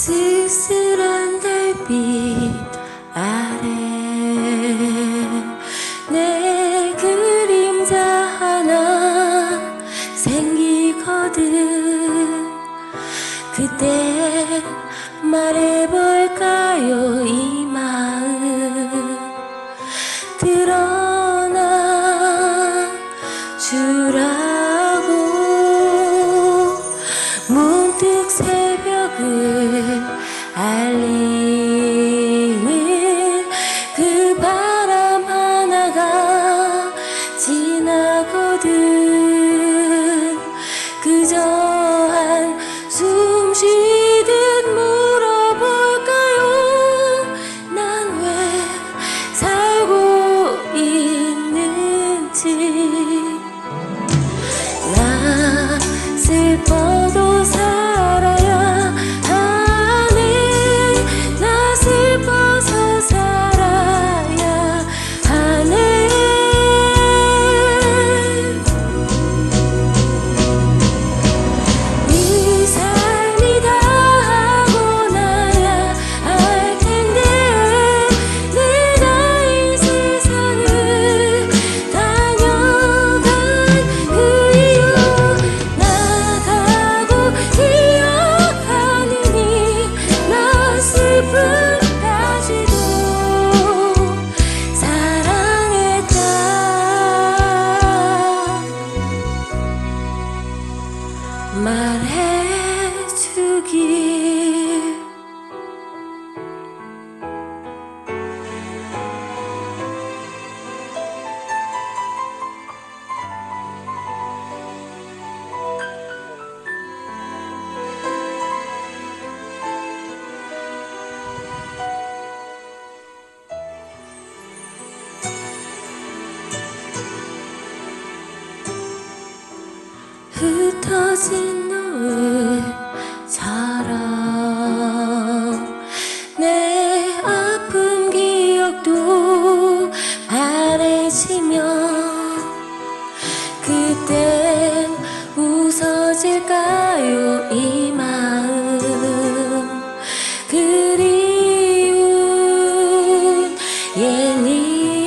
쓸쓸한 달빛 아래 내 그림자 하나 생기거든. 그때 말해볼까요? பாதம். 펴진 너의 사랑 내 아픈 기억도 바래지며 그때 웃어질까요 이 마음? 그리운 예니